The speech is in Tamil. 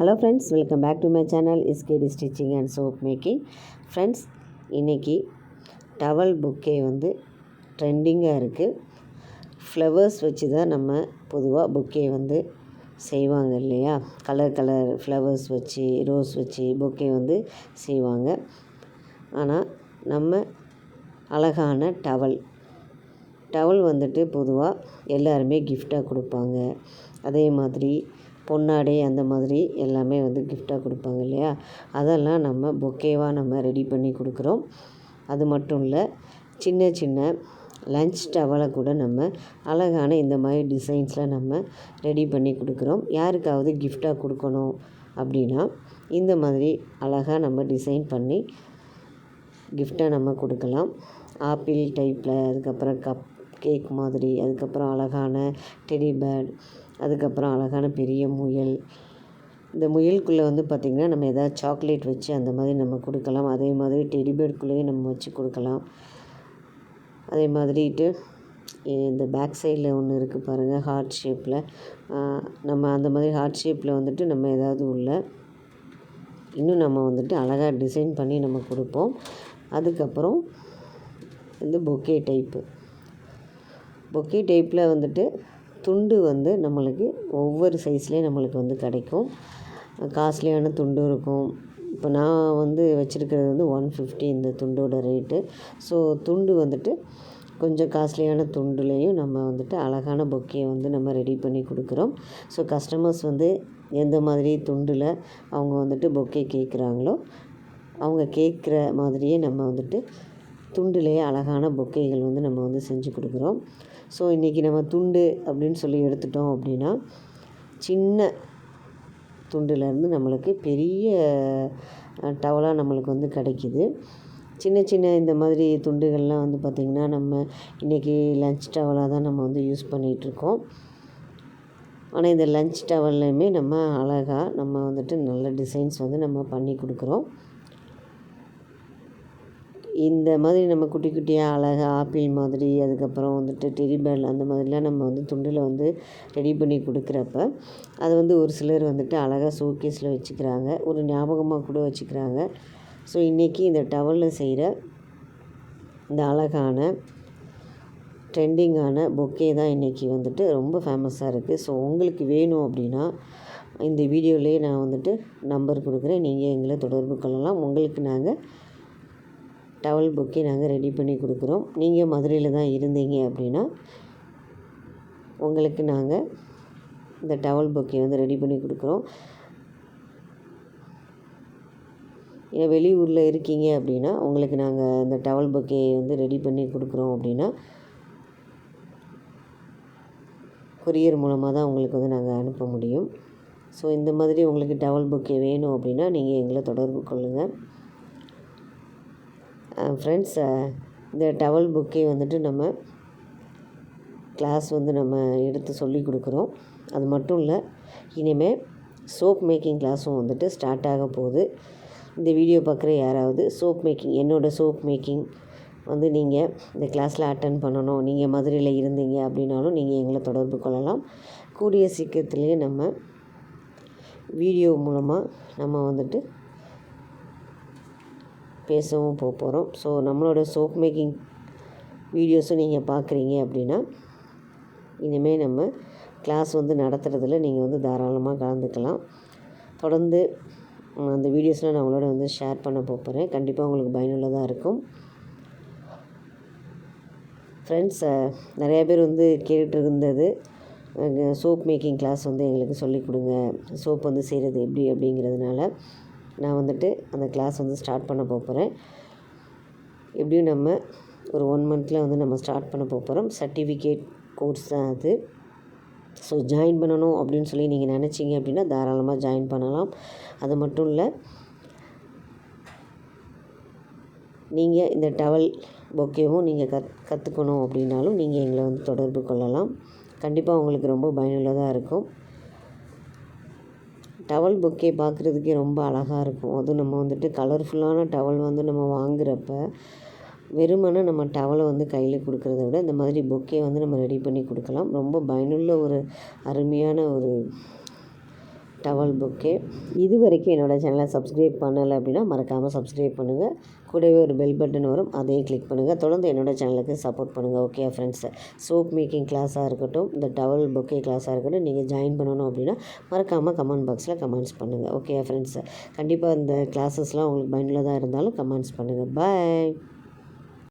Hello friends welcome back to my channel இஸ்கேடி stitching and soap making friends இன்றைக்கி டவல் புக்கே வந்து ட்ரெண்டிங்காக இருக்குது ஃப்ளவர்ஸ் வச்சு தான் நம்ம பொதுவாக புக்கே வந்து செய்வாங்க இல்லையா? கலர் கலர் ஃப்ளவர்ஸ் வச்சு ரோஸ் வச்சு புக்கே வந்து செய்வாங்க. ஆனால் நம்ம அழகான டவல் டவல் வந்துட்டு பொதுவாக எல்லாருமே கிஃப்டாக கொடுப்பாங்க. அதே மாதிரி பொன்னாடை அந்த மாதிரி எல்லாமே வந்து கிஃப்டாக கொடுப்பாங்க இல்லையா? அதெல்லாம் நம்ம பொக்கேவாக நம்ம ரெடி பண்ணி கொடுக்குறோம். அது மட்டும் இல்லை சின்ன சின்ன லஞ்ச் டவலை கூட நம்ம அழகான இந்த மாதிரி டிசைன்ஸில் நம்ம ரெடி பண்ணி கொடுக்குறோம். யாருக்காவது கிஃப்டாக கொடுக்கணும் அப்படின்னா இந்த மாதிரி அழகாக நம்ம டிசைன் பண்ணி கிஃப்டாக நம்ம கொடுக்கலாம். ஆப்பிள் டைப்பில் அதுக்கப்புறம் கப் கேக் மாதிரி அதுக்கப்புறம் அழகான டெடி பேர்ட் அதுக்கப்புறம் அழகான பெரிய முயல். இந்த முயலுக்குள்ளே வந்து பார்த்திங்கன்னா நம்ம எதாவது சாக்லேட் வச்சு அந்த மாதிரி நம்ம கொடுக்கலாம். அதே மாதிரி டெடி நம்ம வச்சு கொடுக்கலாம். அதே மாதிரிட்டு இந்த பேக் சைடில் ஒன்று இருக்குது பாருங்கள் ஹார்ட் ஷேப்பில் நம்ம அந்த மாதிரி ஹார்ட் ஷேப்பில் வந்துட்டு நம்ம ஏதாவது உள்ள இன்னும் நம்ம வந்துட்டு அழகாக டிசைன் பண்ணி நம்ம கொடுப்போம். அதுக்கப்புறம் இந்த பொக்கே டைப்பு பொக்கே டைப்பில் வந்துட்டு துண்டு வந்து நம்மளுக்கு ஒவ்வொரு சைஸ்லேயும் நம்மளுக்கு வந்து கிடைக்கும். காஸ்ட்லியான துண்டு இருக்கும். இப்போ நான் வந்து வச்சுருக்கிறது வந்து ஒன் ஃபிஃப்டி இந்த துண்டோட ரேட்டு ஸோ துண்டு வந்துட்டு கொஞ்சம் காஸ்ட்லியான துண்டுலேயும் நம்ம வந்துட்டு அழகான பொக்கையை வந்து நம்ம ரெடி பண்ணி கொடுக்குறோம். ஸோ கஸ்டமர்ஸ் வந்து எந்த மாதிரி துண்டில் அவங்க வந்துட்டு பொக்கே கேட்குறாங்களோ அவங்க கேட்குற மாதிரியே நம்ம வந்துட்டு துண்டுலேயே அழகான பொக்கைகள் வந்து நம்ம வந்து செஞ்சு கொடுக்குறோம். ஸோ இன்றைக்கி நம்ம துண்டு அப்படின்னு சொல்லி எடுத்துட்டோம் அப்படின்னா சின்ன துண்டுலேருந்து நம்மளுக்கு பெரிய டவலாக நம்மளுக்கு வந்து கிடைக்கிது. சின்ன சின்ன இந்த மாதிரி துண்டுகள்லாம் வந்து பார்த்திங்கன்னா நம்ம இன்றைக்கி லஞ்ச் டவலாக தான் நம்ம வந்து யூஸ் பண்ணிகிட்ருக்கோம். ஆனால் இந்த லஞ்ச் டவல்லையுமே நம்ம அழகாக நம்ம வந்துட்டு நல்ல டிசைன்ஸ் வந்து நம்ம பண்ணி கொடுக்குறோம். இந்த மாதிரி நம்ம குட்டி குட்டியாக அழகாக ஆப்பிள் மாதிரி அதுக்கப்புறம் வந்துட்டு டெரிபேல் அந்த மாதிரிலாம் நம்ம வந்து துண்டில் வந்து ரெடி பண்ணி கொடுக்குறப்ப அது வந்து ஒரு சிலர் வந்துட்டு அழகாக ஷோகேஸில் வச்சுக்கிறாங்க ஒரு ஞாபகமாக கூட வச்சுக்கிறாங்க. ஸோ இன்றைக்கி இந்த டவலில் செய்கிற இந்த அழகான ட்ரெண்டிங்கான பொக்கே தான் இன்றைக்கி வந்துட்டு ரொம்ப ஃபேமஸாக இருக்குது ஸோ உங்களுக்கு வேணும் அப்படின்னா இந்த வீடியோலேயே நான் வந்துட்டு நம்பர் கொடுக்குறேன். நீங்கள் எங்களை தொடர்பு கொள்ளலாம். உங்களுக்கு நாங்கள் டவல் புக்கே நாங்கள் ரெடி பண்ணி கொடுக்குறோம். நீங்கள் மதுரையில் தான் இருந்தீங்க அப்படின்னா உங்களுக்கு நாங்கள் இந்த டவல் புக்கே வந்து ரெடி பண்ணி கொடுக்குறோம். ஏன் வெளியூரில் இருக்கீங்க அப்படின்னா உங்களுக்கு நாங்கள் இந்த டவல் புக்கே வந்து ரெடி பண்ணி கொடுக்குறோம் அப்படின்னா கொரியர் மூலமாக தான் உங்களுக்கு வந்து நாங்கள் அனுப்ப முடியும். ஸோ இந்த மாதிரி உங்களுக்கு டவல் புக்கே வேணும் அப்படின்னா நீங்கள் எங்களை தொடர்பு கொள்ளுங்கள். ஃப்ரெண்ட்ஸ் இந்த டவல் புக்கே வந்துட்டு நம்ம கிளாஸ் வந்து நம்ம எடுத்து சொல்லி கொடுக்குறோம். அது மட்டும் இல்லை இனிமேல் சோப் மேக்கிங் கிளாஸும் வந்துட்டு ஸ்டார்ட் ஆக போகுது. இந்த வீடியோ பார்க்குற யாராவது சோப் மேக்கிங் என்னோடய சோப் மேக்கிங் வந்து நீங்கள் இந்த கிளாஸில் அட்டன் பண்ணணும் நீங்கள் மதுரையில் இருந்தீங்க அப்படின்னாலும் நீங்கள் எங்களை தொடர்பு கொள்ளலாம். கூடிய சீக்கிரத்துலேயே நம்ம வீடியோ மூலமாக நம்ம வந்துட்டு பேசவும் போக போகிறோம் ஸோ நம்மளோட சோப் மேக்கிங் வீடியோஸும் நீங்கள் பார்க்குறீங்க அப்படின்னா இனிமேல் நம்ம கிளாஸ் வந்து நடத்துகிறதுல நீங்கள் வந்து தாராளமாக கலந்துக்கலாம். தொடர்ந்து அந்த வீடியோஸ்லாம் நான் உங்களோட வந்து ஷேர் பண்ண போகிறேன் கண்டிப்பாக உங்களுக்கு பயனுள்ளதாக இருக்கும். ஃப்ரெண்ட்ஸ் நிறையா பேர் வந்து கேட்டுட்டு இருந்தது சோப் மேக்கிங் கிளாஸ் வந்து எங்களுக்கு சொல்லிக் கொடுங்க. சோப் வந்து செய்கிறது எப்படி அப்படிங்கிறதுனால. நான் வந்துட்டு அந்த கிளாஸ் வந்து ஸ்டார்ட் பண்ண போகிறேன் எப்படியும் நம்ம ஒரு ஒன் மந்தில் வந்து நம்ம ஸ்டார்ட் பண்ண போகிறோம் சர்டிஃபிகேட் கோர்ஸ் தான் அது. ஸோ ஜாயின் பண்ணணும் அப்படின்னு சொல்லி நீங்கள் நினச்சிங்க அப்படின்னா தாராளமாக ஜாயின் பண்ணலாம். அது மட்டும் இல்லை நீங்கள் இந்த டவல் பொக்கேவும் நீங்கள் கத் கற்றுக்கணும் அப்படின்னாலும் நீங்கள் எங்களை வந்து தொடர்பு கொள்ளலாம். கண்டிப்பாக உங்களுக்கு ரொம்ப பயனுள்ளதாக இருக்கும். டவல் பொக்கே பார்க்குறதுக்கே ரொம்ப அழகாக இருக்கும். அதுவும் நம்ம வந்துட்டு கலர்ஃபுல்லான டவல் வந்து நம்ம வாங்குகிறப்ப வெறுமனே நம்ம டவலை வந்து கையில் கொடுக்குறத விட இந்த மாதிரி பொக்கே வந்து நம்ம ரெடி பண்ணி கொடுக்கலாம். ரொம்ப பயனுள்ள ஒரு அருமையான ஒரு டவல் புக்கே. இது வரைக்கும் என்னோடய சேனலை சப்ஸ்கிரைப் பண்ணலை அப்படின்னா மறக்காமல் சப்ஸ்கிரைப் பண்ணுங்கள் கூடவே ஒரு பெல் பட்டன் வரும் அதையும் கிளிக் பண்ணுங்கள் தொடர்ந்து என்னோடய சேனலுக்கு சப்போர்ட் பண்ணுங்கள் ஓகே ஃப்ரெண்ட்ஸ் சோப் மேக்கிங் கிளாஸாக இருக்கட்டும் இந்த டவல் புக்கே கிளாஸாக இருக்கட்டும் நீங்கள் ஜாயின் பண்ணணும் அப்படின்னா மறக்காமல் கமெண்ட் பாக்ஸில் கமெண்ட்ஸ் பண்ணுங்கள் ஓகே ஃப்ரெண்ட்ஸ் கண்டிப்பாக இந்த கிளாஸஸ்லாம் உங்களுக்கு பயனுள்ளதாக இருந்தாலும் கமெண்ட்ஸ் பண்ணுங்கள் பாய்